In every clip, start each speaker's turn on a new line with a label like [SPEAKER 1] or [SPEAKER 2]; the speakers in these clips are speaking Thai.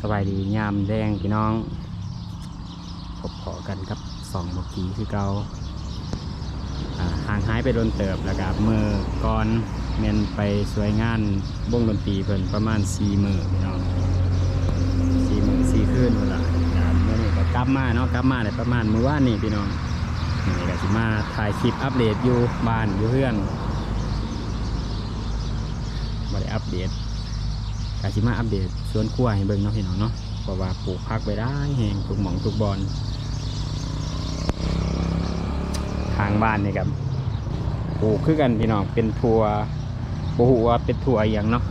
[SPEAKER 1] สบายดียามแดงพี่น้องพบพอกันกับสองเมื่อกี้คือเก่าห่างหายไปโดนเติบแล้วกับมือก่อนเมนไปสวยงานวงดนตรีเพิ่นประมาณสี่มือพี่น้องสี่มือสี่คืนเวลาครับเมื่อนี้ก็กลับมาเนาะกลับมาได้ประมาณมื้อวานนี้พี่น้องนี่ก็สิมาถ่ายคลิปอัปเดตอยู่บ้านอยู่เพื่อนมาได้อัปเดต กาสิมาอัปเดตสวนครัวให้เบิ่งเนาะพี่น้องเนาะเพราะว่าปลูกพักไปได้แหงทุกหม่องทุกบอนทางบ้านนี่ครับปลูกคือกันพี่น้องเป็นทัวบ่ฮู้ว่าเป็นทัวอย่างเนาะ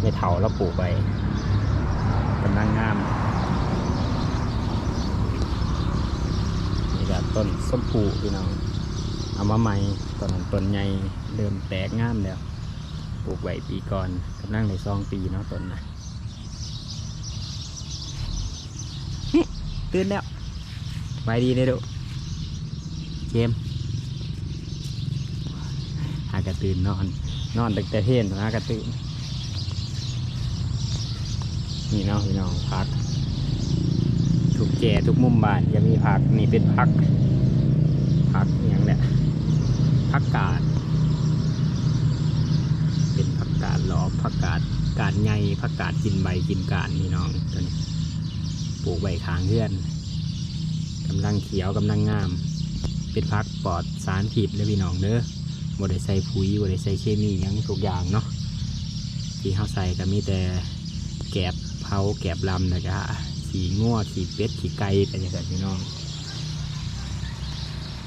[SPEAKER 1] ไม่เถาแล้วปลูกไปกำลังงามนี่ก็ต้นส้มผูพี่น้องเอามาใหม่ตอนนั้นต้นใหญ่เริ่มแตกงามแล้ว ปลูกไว้ปีก่อนกำลังในซองปีเนาะต้นนะฮิตื่นแล้วไปดีเลยดูเกมหากระตื่นนอน นอนตั้งแต่เที่ยงหากระตื่นนี่เนาะพี่น้องพักถูกแก่ทุกมุมบ้านจะมีผักนี่เป็นพักพักอหย่างเนี้ยพักกาด เป็นผักกา ดหลอผักกาดกาดไงผักกาดกินใบกินกาดนี่น้องตัวนี้ปลูกใบขางเพื่อนกำลังเขียวกำลังงาม เป็นพักปลอดสารผิดเลยพี่น้องเด้อบดได้ใส่ปุ๋ยบดได้ใส่เคมียังทุกอย่างเนาะที่เขาใส่ก็มีแต่แกบเผาแกบลำนะจ๊ะขี่งัวขี่เป็ดขี่ไก่ไปอย่างเงี้ยพี่น้อง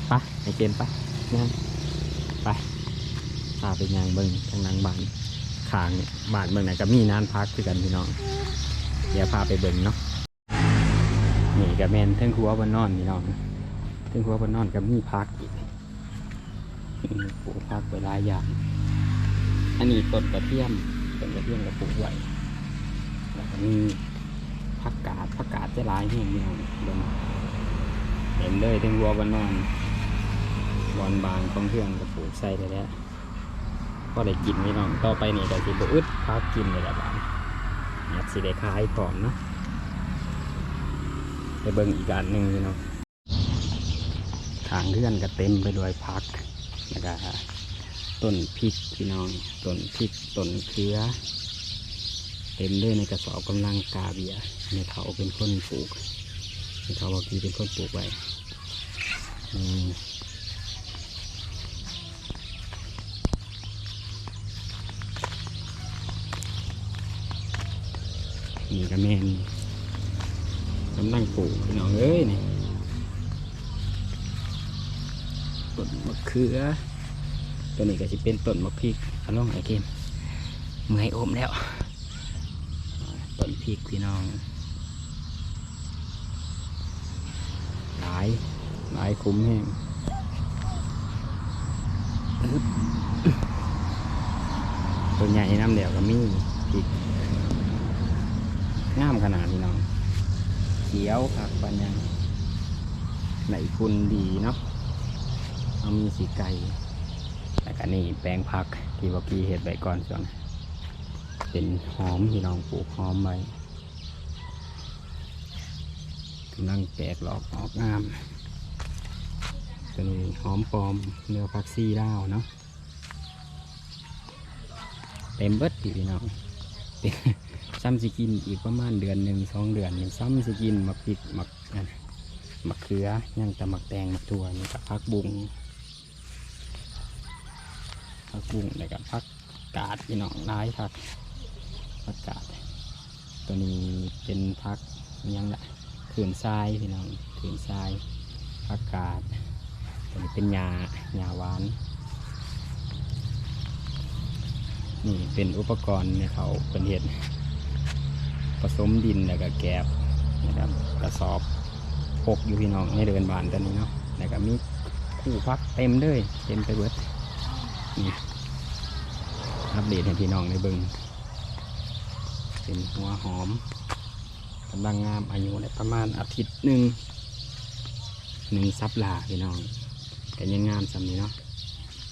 [SPEAKER 1] ไปไอเกมไปนั่งไปพาไปยางเบิ้งทางนังบาน ขางบ้านเบิ้งไหนก็มีนานพักคือกันพี่น้อง เดี๋ยวพาไปเบิ้งเนาะนี่กับแมนเทิงคัวบนนอนพี่น้องเทิงคัวบนนอนก็มีพักอีกปลูกพักไปหลายอย่างอันนี้ต้นกระเทียมต้นกระเทียมก็ปลูกไว้แล้วก็มีผักกาดผักกาดจะลายแห่งพี่น้องเบิ้งเห็นเลยเทิงคัวบนนอนบอนบางของเพื่อนก็ปลูกใส่ได้แล้ว ก็ได้กินพี่น้องต่อไปนี่ก็สิบอึดพักกินเลยละบ้านอยากสิได้ขายก่อนเนาะไปเบิ่งอีกอันหนึ่งพี่น้องทางเลื่อนก็เต็มไปด้วยพักแล้วก็ต้นพริกพี่น้องต้นพริกต้นเขือเต็มเลยในกระสอบกำลังกาเบียในเขาเป็นคนปลูกในเขาบอกกีเป็นคนปลูกไว้ นี่ก็แม่นกำลังปลูกพี่น้องเอ้ยนี่ต้นมะเขือตัวนี้ก็จะเป็นต้นมะพริกเอาลองไอเกมเมื่อยอมแล้วต้นพริกพี่น้องหลายหลายคุ้มแห้งตัวใหญ่น้ำเดียวก็มีพริก งามขนาดนี้น้อง เขียวผักปัญญาไหนคุณดีเนาะเอามีสีไก่แล้วก็นี่แปลงผักที่บอกกี้เห็ดใบก่อนส่วนเป็นหอมที่น้องปลูกหอมไว้กำลังแตกหลอกออกงามตัวนี้หอมปลอมเนื้อผักซี่ดาวเนาะเต็มเบิดพี่น้อง ซ้ำสกินอีกประมาณเดือนหนึ่งสองเดือนนี่ซ้ำสกินหมักพริกหมักหมักเขือย่างแต่หมักแตงหมักถั่วนี่กับพักบุงพักบุงแล้วกับพักกาดพี่น้องร้ายครับพักกาด ตัวนี้เป็นพักยังละขืนทรายพี่น้องขืนทรายพักกาดตัวนี้เป็นยาหญ้าหวานนี่เป็นอุปกรณ์ในเขาเป็นเห็ด ผสมดินแล้วก็แกบนะครับกระสอบพกอยู่พี่น้องให้เดินบานตอนนี้เนาะแล้วก็มีคู่พักเต็มเลยเต็มไปเบิดนี่อัปเดตให้พี่น้องในเบิงเป็นหัวหอมกำลังงามอายุได้ประมาณอาทิตย์หนึ่งหนึ่งซับลาพี่น้องแต่ยังงามสำนี้เนาะ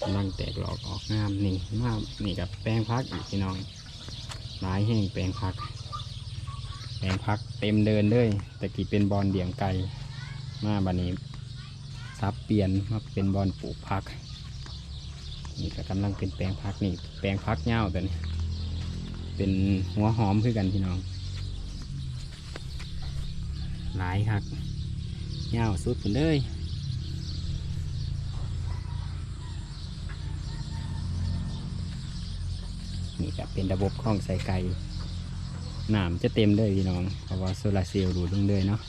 [SPEAKER 1] กำลังแตกหลอกออกงามนี่มากนี่กับแปลงพักอีกพี่น้องหลายแห้งแปลงพัก แปลงพักเต็มเดินเลยแต่กี้เป็นบอลเดี่ยงไก่มาบันนี้ซับเปลี่ยนมาเป็นบอลปลูกพัก นี่ก็กำลังเป็นแปลงพักนี่ แปลงพักเง่าตัวนี้เป็นหัวหอมคือกันพี่น้อง หลายครับเง่าสุดกันเลยนี่ก็เป็นระบบคล้องใส่ไก่ น้ำจะเต็มเลยพี่น้อง เพราะว่าโซลาร์เซลล์ดูดลงเลยเนาะ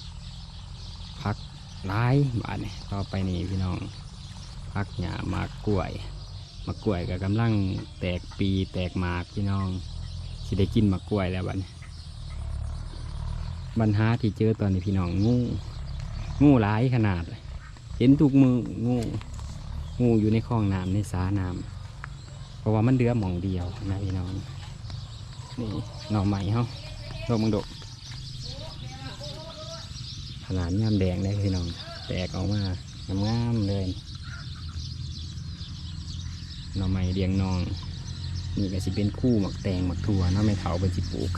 [SPEAKER 1] พักหลายบาทนี่ต่อไปนี่พี่น้องพักหญ้ามากกล้วยมะกล้วยก็กำลังแตกปีแตกหมากพี่น้องสิได้กินมะกล้วยแล้วบัดนี้ปัญหาที่เจอตอนนี้พี่น้องงูงูหลายขนาด เห็นทุกมืองูงูอยู่ในคลองน้ำในสาน้ำเพราะว่ามันเดือหมองเดียวนะพี่น้องนี่หน่อใหม่เฮา ดอกมังดกขนาดงามแดงเลยพี่น้อง แตกออกมางามๆเลยหน่อไม้เรียงนอง นี่ก็สิเป็นคู่หมักแตงหมักถั่วเนาไม่เถาเป็นสิปลูก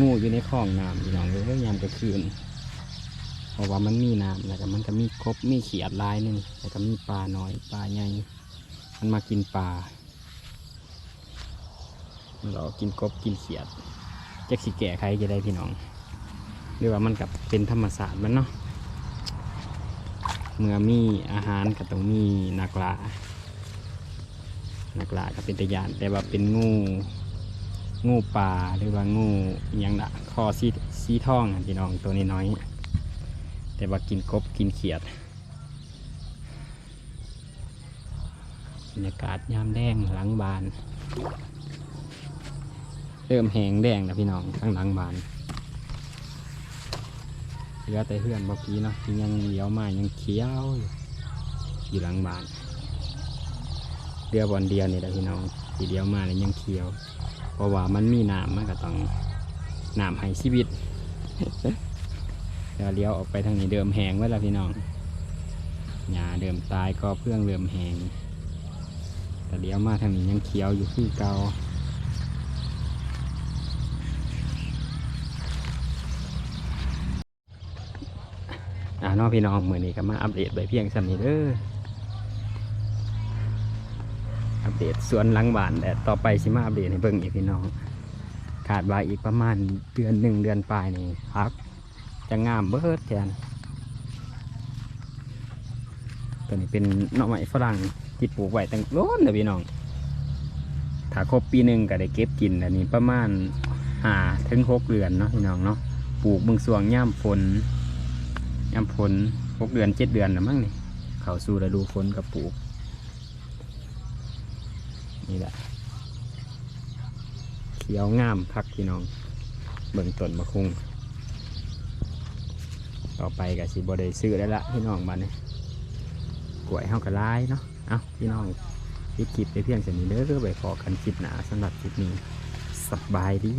[SPEAKER 1] งูอยู่ในคลองน้ำพี่น้องเลยยามกลางคืนเพราะว่ามันมีน้ำแล้วก็มันก็มีกบมีเขียดลายหนึงแล้วก็มีปลาน้อยปลาใหญ่มันมากินปลา มันหลอกกินกบกินเขียดจักสิแก่ใครจะได้พี่น้องหรือว่ามันกับเป็นธรรมศาสตร์มันเนาะเมื่อมีอาหารก็ต้องมีนักล่านักล่าก็เป็นตะยาน แต่ว่าเป็นงูงูป่าหรือว่างูยังละคอสีสีทองพี่น้องตัวนี้น้อยแต่ว่ากินกบกินเขียดบรรยากาศยามแดงหลังบาน เริ่มแหงแดงแล้วพี่น้องข้างหลังบานเหลือแต่เพื่อนเมื่อกี้เนาะที่ยังเลี้ยวมายังเขียวอยู่หลังบานเรือบอลเดียวนี่แหละพี่น้องทีเลี้ยวมาเนี่ยยังเขียว เพราะว่ามันมีน้ำมันก็ต้องน้ำให้ชีวิตเดี๋ยวเลี้ยวออกไปทางนี้เดิมแหงไว้แล้วพี่น้องหญ้าเดิมตายก็เพื่องเริ่มแหงแต่เลี้ยวมาทางนี้ยังเขียวอยู่ที่เกา่า เน้องพี่น้องมือนี้ก็มาอัปเดตไปเพียงสำนี้เด้ออัปเดตสวนหลังบ้านแต่ต่อไปสิมาอัปเดตให้เบิ่งอีกพี่น้องขาดว่าอีกประมาณเดือนหนึ่งเดือนปลายนี่ครับจะงามเบิดแทนตัวนี้เป็นหน่อไม้ฝรั่งที่ปลูกไว้ตั้งโล้นเลยพี่น้อง ถ้าครบปีหนึ่งก็ได้เก็บกินอันนี้ประมาณห้าถึงหกเดือนเนาะพี่น้องเนาะ ปลูกเบึงสวงย่ามฝน ยามฝนหกเดือนเจ็ดเดือนนะมั้งนี่เขาสู่ฤดูฝนกับปลูก นี่แหละเขียวงามคักพี่น้อง เบิ่งต้นมะคุงต่อไปก็สิบ่ได้ซื้อได้ละพี่น้องบ้านนี้กล้วยเฮากระลายเนาะเอาพี่น้องคลิปไปเพียงแค่นี้เด้อไปพอกันคลิปหนาสำหรับคลิปนี้สบายดี